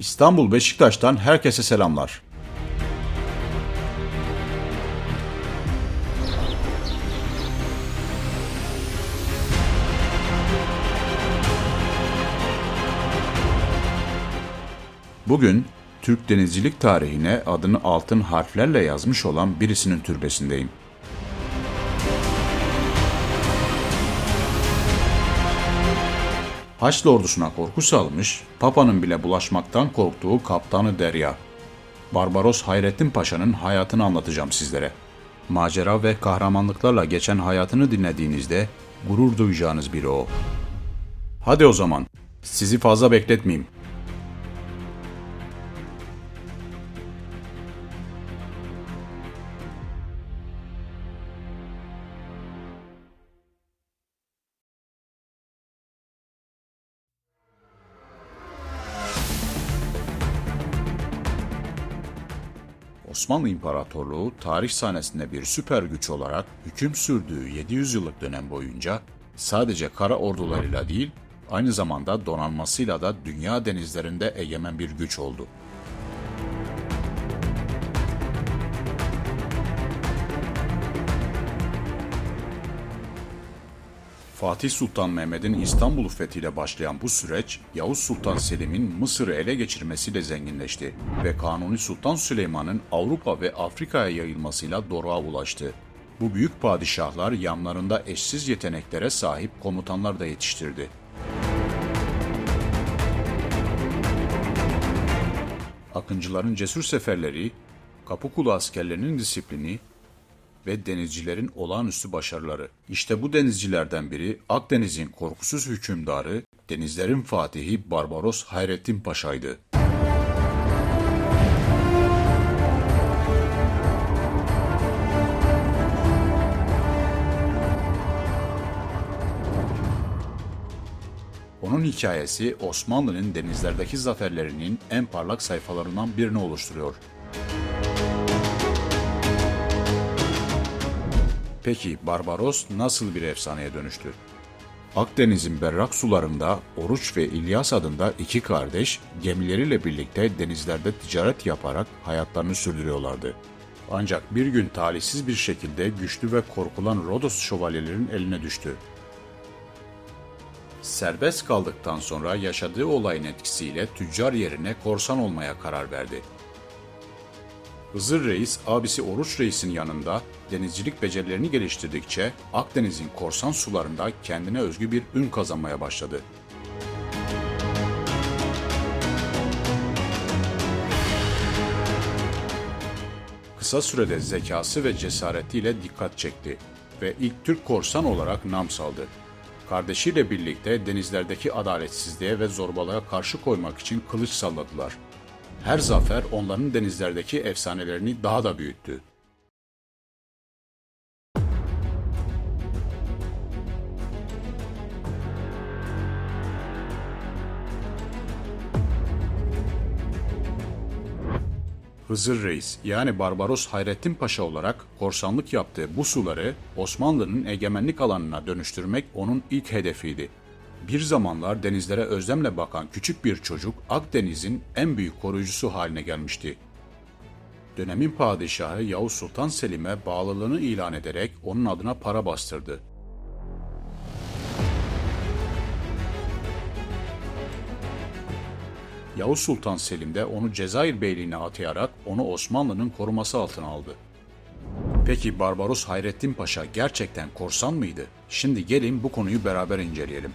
İstanbul Beşiktaş'tan herkese selamlar. Bugün Türk denizcilik tarihine adını altın harflerle yazmış olan birisinin türbesindeyim. Haçlı ordusuna korku salmış, Papa'nın bile bulaşmaktan korktuğu Kaptanı Derya. Barbaros Hayrettin Paşa'nın hayatını anlatacağım sizlere. Macera ve kahramanlıklarla geçen hayatını dinlediğinizde gurur duyacağınız biri o. Hadi o zaman, sizi fazla bekletmeyeyim. Osmanlı İmparatorluğu tarih sahnesinde bir süper güç olarak hüküm sürdüğü 700 yıllık dönem boyunca sadece kara ordularıyla değil, aynı zamanda donanmasıyla da dünya denizlerinde egemen bir güç oldu. Fatih Sultan Mehmet'in İstanbul'u fethiyle başlayan bu süreç, Yavuz Sultan Selim'in Mısır'ı ele geçirmesiyle zenginleşti ve Kanuni Sultan Süleyman'ın Avrupa ve Afrika'ya yayılmasıyla doruğa ulaştı. Bu büyük padişahlar yanlarında eşsiz yeteneklere sahip komutanlar da yetiştirdi. Akıncıların cesur seferleri, Kapıkulu askerlerinin disiplini, ve denizcilerin olağanüstü başarıları. İşte bu denizcilerden biri Akdeniz'in korkusuz hükümdarı, denizlerin fatihi Barbaros Hayrettin Paşa'ydı. Onun hikayesi Osmanlı'nın denizlerdeki zaferlerinin en parlak sayfalarından birini oluşturuyor. Peki Barbaros nasıl bir efsaneye dönüştü? Akdeniz'in berrak sularında Oruç ve İlyas adında iki kardeş gemileriyle birlikte denizlerde ticaret yaparak hayatlarını sürdürüyorlardı. Ancak bir gün talihsiz bir şekilde güçlü ve korkulan Rodos şövalyelerin eline düştü. Serbest kaldıktan sonra yaşadığı olayın etkisiyle tüccar yerine korsan olmaya karar verdi. Hızır Reis, abisi Oruç Reis'in yanında denizcilik becerilerini geliştirdikçe Akdeniz'in korsan sularında kendine özgü bir ün kazanmaya başladı. Kısa sürede zekası ve cesaretiyle dikkat çekti ve ilk Türk korsan olarak nam saldı. Kardeşiyle birlikte denizlerdeki adaletsizliğe ve zorbalığa karşı koymak için kılıç salladılar. Her zafer onların denizlerdeki efsanelerini daha da büyüttü. Hızır Reis yani Barbaros Hayrettin Paşa olarak korsanlık yaptığı bu suları Osmanlı'nın egemenlik alanına dönüştürmek onun ilk hedefiydi. Bir zamanlar denizlere özlemle bakan küçük bir çocuk Akdeniz'in en büyük koruyucusu haline gelmişti. Dönemin padişahı Yavuz Sultan Selim'e bağlılığını ilan ederek onun adına para bastırdı. Yavuz Sultan Selim de onu Cezayir Beyliğine atayarak onu Osmanlı'nın koruması altına aldı. Peki Barbaros Hayrettin Paşa gerçekten korsan mıydı? Şimdi gelin bu konuyu beraber inceleyelim.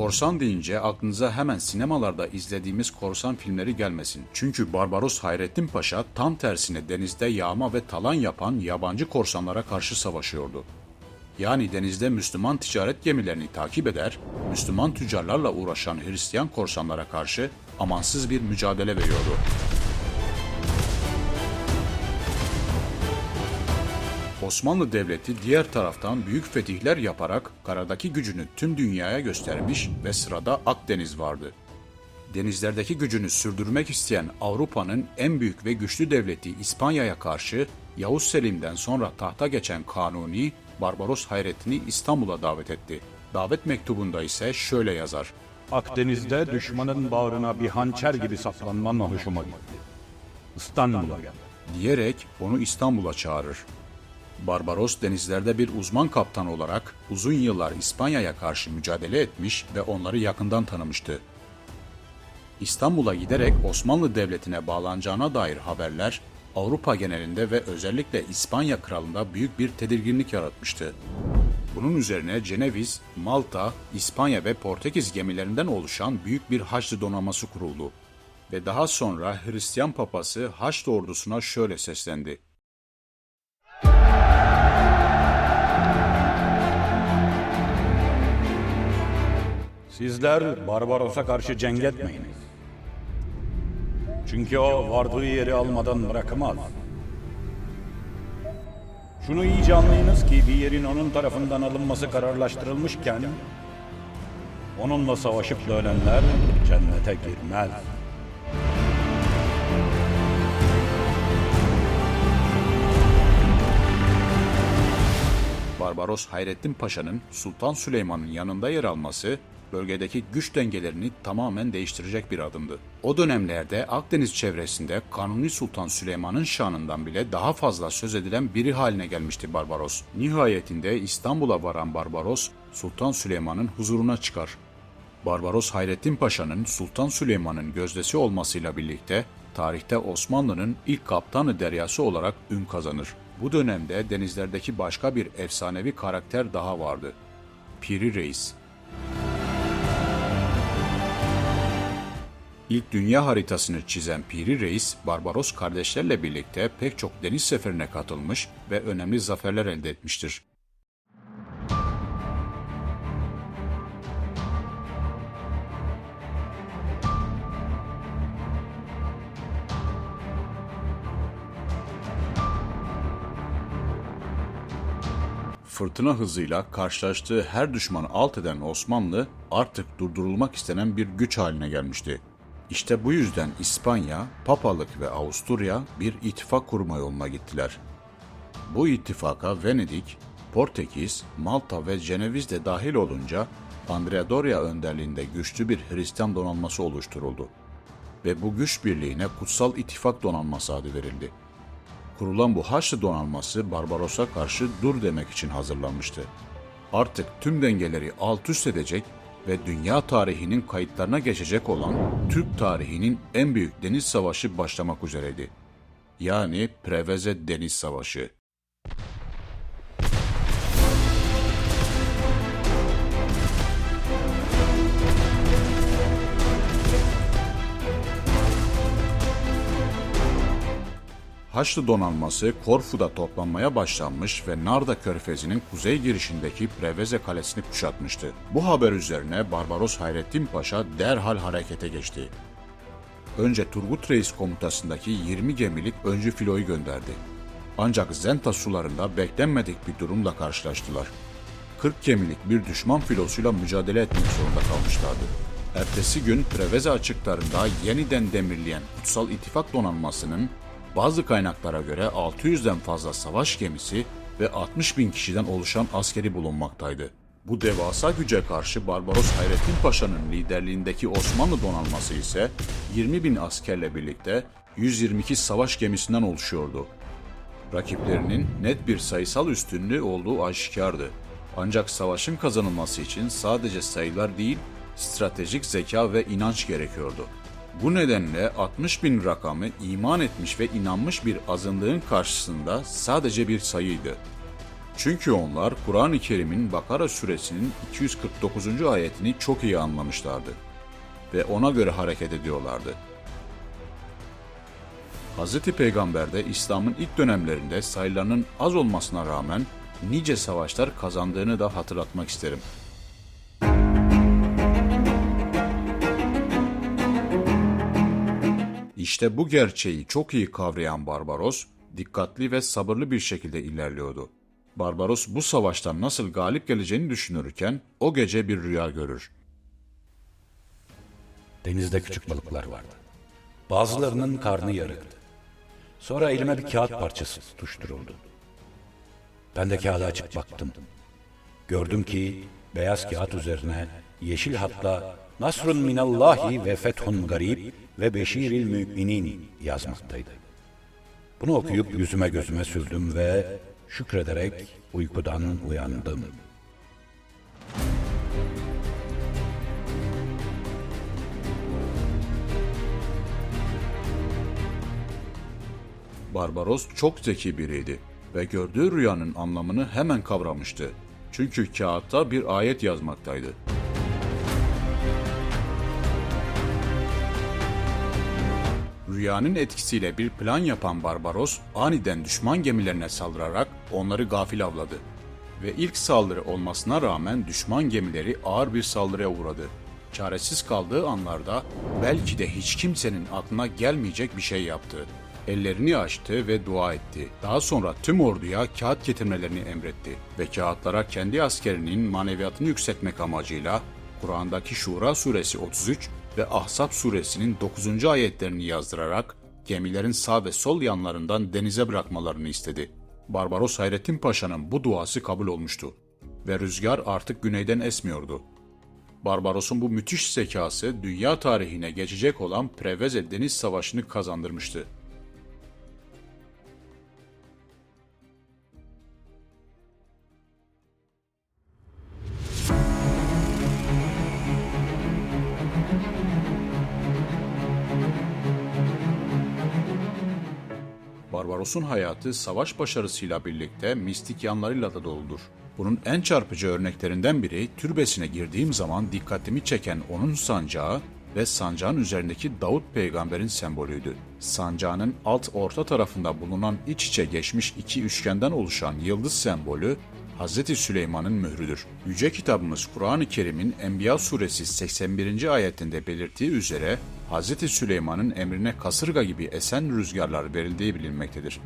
Korsan deyince aklınıza hemen sinemalarda izlediğimiz korsan filmleri gelmesin. Çünkü Barbaros Hayrettin Paşa tam tersine denizde yağma ve talan yapan yabancı korsanlara karşı savaşıyordu. Yani denizde Müslüman ticaret gemilerini takip eder, Müslüman tüccarlarla uğraşan Hristiyan korsanlara karşı amansız bir mücadele veriyordu. Osmanlı Devleti diğer taraftan büyük fetihler yaparak karadaki gücünü tüm dünyaya göstermiş ve sırada Akdeniz vardı. denizlerdeki gücünü sürdürmek isteyen Avrupa'nın en büyük ve güçlü devleti İspanya'ya karşı Yavuz Selim'den sonra tahta geçen Kanuni, Barbaros Hayrettin'i İstanbul'a davet etti. Davet mektubunda ise şöyle yazar. Akdeniz'de düşmanın bağrına bir hançer gibi saplanman hoşuma gitti. İstanbul'a gel. diyerek onu İstanbul'a çağırır. Barbaros denizlerde bir uzman kaptan olarak uzun yıllar İspanya'ya karşı mücadele etmiş ve onları yakından tanımıştı. İstanbul'a giderek Osmanlı Devleti'ne bağlanacağına dair haberler Avrupa genelinde ve özellikle İspanya kralında büyük bir tedirginlik yaratmıştı. Bunun üzerine Ceneviz, Malta, İspanya ve Portekiz gemilerinden oluşan büyük bir Haçlı donanması kuruldu. Ve daha sonra Hristiyan papası Haçlı ordusuna şöyle seslendi. Sizler Barbaros'a karşı cenk etmeyiniz. Çünkü o vardığı yeri almadan bırakamaz. Şunu iyice anlayınız ki bir yerin onun tarafından alınması kararlaştırılmışken onunla savaşıp da ölenler cennete girmez. Barbaros Hayrettin Paşa'nın Sultan Süleyman'ın yanında yer alması bölgedeki güç dengelerini tamamen değiştirecek bir adımdı. O dönemlerde Akdeniz çevresinde Kanuni Sultan Süleyman'ın şanından bile daha fazla söz edilen biri haline gelmişti Barbaros. Nihayetinde İstanbul'a varan Barbaros, Sultan Süleyman'ın huzuruna çıkar. Barbaros Hayrettin Paşa'nın Sultan Süleyman'ın gözdesi olmasıyla birlikte tarihte Osmanlı'nın ilk kaptanı deryası olarak ün kazanır. Bu dönemde denizlerdeki başka bir efsanevi karakter daha vardı. Piri Reis. İlk dünya haritasını çizen Piri Reis, Barbaros kardeşlerle birlikte pek çok deniz seferine katılmış ve önemli zaferler elde etmiştir. Fırtına hızıyla karşılaştığı her düşmanı alt eden Osmanlı artık durdurulmak istenen bir güç haline gelmişti. İşte bu yüzden İspanya, Papalık ve Avusturya bir ittifak kurma yoluna gittiler. Bu ittifaka Venedik, Portekiz, Malta ve Ceneviz de dahil olunca Andrea Doria önderliğinde güçlü bir Hristiyan donanması oluşturuldu. Ve bu güç birliğine Kutsal İttifak Donanması adı verildi. Kurulan bu Haçlı donanması Barbaros'a karşı dur demek için hazırlanmıştı. Artık tüm dengeleri alt üst edecek ve dünya tarihinin kayıtlarına geçecek olan Türk tarihinin en büyük deniz savaşı başlamak üzereydi. Yani Preveze Deniz Savaşı. Haçlı donanması Korfu'da toplanmaya başlanmış ve Narda Körfezi'nin kuzey girişindeki Preveze Kalesi'ni kuşatmıştı. Bu haber üzerine Barbaros Hayrettin Paşa derhal harekete geçti. Önce Turgut Reis komutasındaki 20 gemilik öncü filoyu gönderdi. Ancak Zenta sularında beklenmedik bir durumla karşılaştılar. 40 gemilik bir düşman filosuyla mücadele etmek zorunda kalmışlardı. Ertesi gün Preveze açıklarında yeniden demirleyen Kutsal İttifak donanmasının bazı kaynaklara göre 600'den fazla savaş gemisi ve 60 bin kişiden oluşan askeri bulunmaktaydı. Bu devasa güce karşı Barbaros Hayrettin Paşa'nın liderliğindeki Osmanlı donanması ise 20 bin askerle birlikte 122 savaş gemisinden oluşuyordu. Rakiplerinin net bir sayısal üstünlüğü olduğu aşikardı. Ancak savaşın kazanılması için sadece sayılar değil, stratejik zeka ve inanç gerekiyordu. Bu nedenle 60 bin rakamı iman etmiş ve inanmış bir azınlığın karşısında sadece bir sayıydı. Çünkü onlar Kur'an-ı Kerim'in Bakara suresinin 249. ayetini çok iyi anlamışlardı ve ona göre hareket ediyorlardı. Hz. Peygamber de İslam'ın ilk dönemlerinde sayılarının az olmasına rağmen nice savaşlar kazandığını da hatırlatmak isterim. İşte bu gerçeği çok iyi kavrayan Barbaros, dikkatli ve sabırlı bir şekilde ilerliyordu. Barbaros bu savaştan nasıl galip geleceğini düşünürken o gece bir rüya görür. Denizde küçük balıklar vardı. Bazılarının karnı yarıktı. Sonra elime bir kağıt parçası tutuşturuldu. Ben de kağıdı açıp baktım. Gördüm ki beyaz kağıt üzerine yeşil hatla Nasrun minallahi ve fethun garib ve beşiril müminin yazmaktaydı. Bunu okuyup yüzüme gözüme sürdüm ve şükrederek uykudan uyandım. Barbaros çok zeki biriydi ve gördüğü rüyanın anlamını hemen kavramıştı. Çünkü kağıtta bir ayet yazmaktaydı. Rüyanın etkisiyle bir plan yapan Barbaros aniden düşman gemilerine saldırarak onları gafil avladı. Ve ilk saldırı olmasına rağmen düşman gemileri ağır bir saldırıya uğradı. Çaresiz kaldığı anlarda belki de hiç kimsenin aklına gelmeyecek bir şey yaptı. Ellerini açtı ve dua etti. Daha sonra tüm orduya kağıt getirmelerini emretti ve kağıtlara kendi askerinin maneviyatını yükseltmek amacıyla Kur'an'daki Şura suresi 33 ve Ahzab suresinin 9. ayetlerini yazdırarak gemilerin sağ ve sol yanlarından denize bırakmalarını istedi. Barbaros Hayrettin Paşa'nın bu duası kabul olmuştu ve rüzgar artık güneyden esmiyordu. Barbaros'un bu müthiş zekası dünya tarihine geçecek olan Preveze Deniz Savaşı'nı kazandırmıştı. Barbaros'un hayatı savaş başarısıyla birlikte mistik yanlarıyla da doludur. Bunun en çarpıcı örneklerinden biri türbesine girdiğim zaman dikkatimi çeken onun sancağı ve sancağın üzerindeki Davut peygamberin sembolüydü. Sancağının alt orta tarafında bulunan iç içe geçmiş iki üçgenden oluşan yıldız sembolü Hz. Süleyman'ın mührüdür. Yüce kitabımız Kur'an-ı Kerim'in Enbiya suresi 81. ayetinde belirttiği üzere Hz. Süleyman'ın emrine kasırga gibi esen rüzgarlar verildiği bilinmektedir.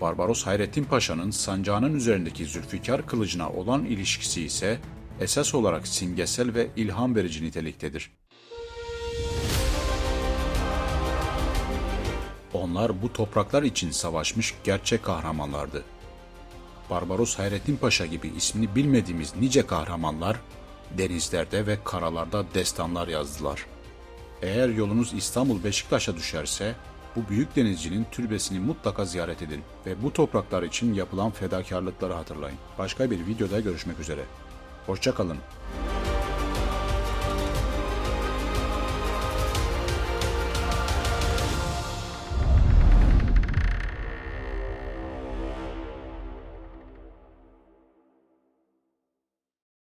Barbaros Hayrettin Paşa'nın sancağının üzerindeki Zülfikar kılıcına olan ilişkisi ise esas olarak simgesel ve ilham verici niteliktedir. Onlar bu topraklar için savaşmış gerçek kahramanlardı. Barbaros Hayrettin Paşa gibi ismini bilmediğimiz nice kahramanlar denizlerde ve karalarda destanlar yazdılar. Eğer yolunuz İstanbul Beşiktaş'a düşerse bu büyük denizcinin türbesini mutlaka ziyaret edin ve bu topraklar için yapılan fedakarlıkları hatırlayın. Başka bir videoda görüşmek üzere. Hoşçakalın.